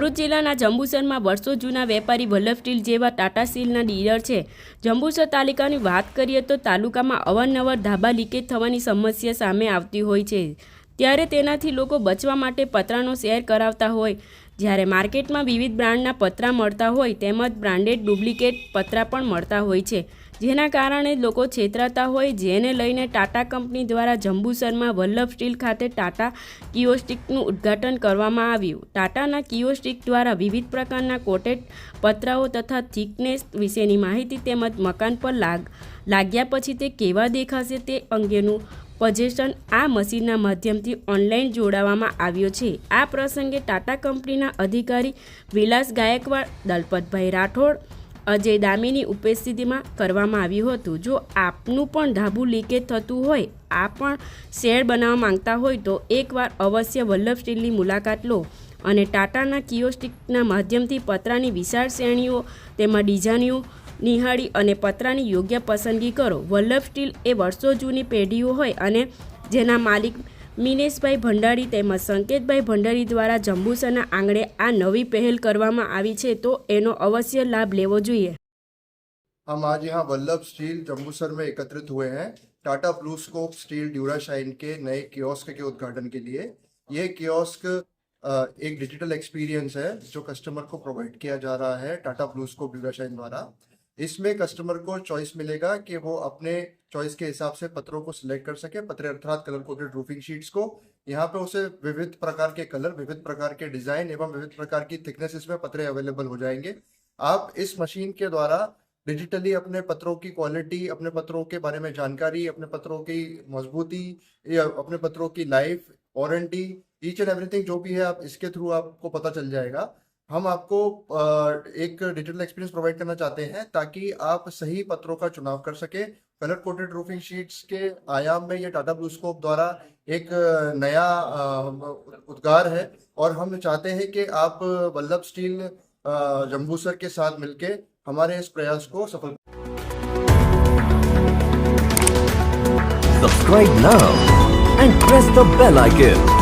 ભરૂચ જિલ્લાના જંબુસરમાં વર્ષો જૂના વેપારી વલ્લભ સ્ટીલ જેવા ટાટા સ્ટીલના ડીલર છે. જંબુસર તાલુકાની વાત કરીએ તો તાલુકામાં અવારનવાર ધાબા લીકેજ થવાની સમસ્યા સામે આવતી હોય છે. ત્યારે તેનાથી લોકો બચવા માટે પતરાનો શેર કરાવતા હોય. જ્યારે માર્કેટમાં વિવિધ બ્રાન્ડના પતરા મળતા હોય, તેમજ બ્રાન્ડેડ ડુપ્લિકેટ પતરા પણ મળતા હોય છે. જેના કારણે લોકો છેતરાતા હોય, જેને લઈને ટાટા કંપની દ્વારા જંબુસરમાં વલ્લભ સ્ટીલ ખાતે ટાટા કિયોસ્ટિકનું ઉદ્ઘાટન કરવામાં આવ્યું. ટાટાના કિયોસ્ટિક દ્વારા વિવિધ પ્રકારના કોટેડ પતરાઓ તથા થિકનેસ વિશેની માહિતી તેમજ મકાન પર લાગ, લાગ્યા પછી તે કેવા દેખાશે તે અંગેનું પજેશન આ મશીનના માધ્યમથી ઓનલાઈન જોડાવામાં આવ્યો છે. આ પ્રસંગે ટાટા કંપનીના અધિકારી વિલાસ ગાયકવાડ, દલપતભાઈ રાઠોડ અજય દામીની ઉપસ્થિતિમાં કરવામાં આવ્યું હતું. જો આપનું પણ ધાબુ લીકેજ થતું હોય, આ પણ શેર બનાવવા માંગતા હોય તો એકવાર અવશ્ય વલ્લભ સ્ટીલની મુલાકાત લો અને ટાટાના કિયોસ્ટિકના માધ્યમથી પતરાની વિશાળ શ્રેણીઓ તેમાં ડિઝાઇનીઓ નિહાળી અને પતરાની યોગ્ય પસંદગી કરો. વલ્લભ સ્ટીલ એ વર્ષો જૂની પેઢીઓ હોય અને જેના માલિક મિનેશભાઈ ભંડારી તેમજ સંકેતભાઈ ભંડારી દ્વારા જંબુસરના આંગણે આ નવી પહેલ કરવામાં આવી છે તો એનો અવશ્ય લાભ લેવો જોઈએ हम आज यहाँ वल्लभ स्टील जम्बूसर में एकत्रित हुए हैं Tata BlueScope Steel Durashine के नए कियोस्क के उद्घाटन के लिए ये कियोस्क अ, एक डिजिटल एक्सपीरियंस है जो कस्टमर को प्रोवाइड किया जा रहा है टाटा ब्लू स्कोप ड्यूराशाइन द्वारा इसमें कस्टमर को चॉइस मिलेगा कि वो अपने चॉइस के हिसाब से पत्रों को सिलेक्ट कर सके, पत्रे अर्थात कलर कोडेड रूफिंग शीट्स को। यहाँ पे उसे विविध प्रकार के कलर विविध प्रकार के डिज़ाइन एवं विविध प्रकार की थिकनेस इसमें पत्रे अवेलेबल हो जाएँगे। आप इस मशीन के द्वारा डिजिटली अपने पत्रों की क्वालिटी अपने पत्रों के बारे में जानकारी, अपने पत्रों की मजबूती अपने पत्रों की life warranty each and everything जो भी है आप इसके थ्रू आपको पता चल जाएगा। हम आपको एक डिजिटल एक्सपीरियंस प्रोवाइड करना चाहते हैं ताकि आप सही पत्रों का चुनाव कर सके कलर कोटेड रूफिंग शीट्स के आयाम में ये टाटा ब्लू स्कोप द्वारा एक नया उद्गार है और हम चाहते हैं कि आप वल्लभ स्टील जम्बूसर के साथ मिलके हमारे इस प्रयास को सफल Subscribe now and press the bell icon.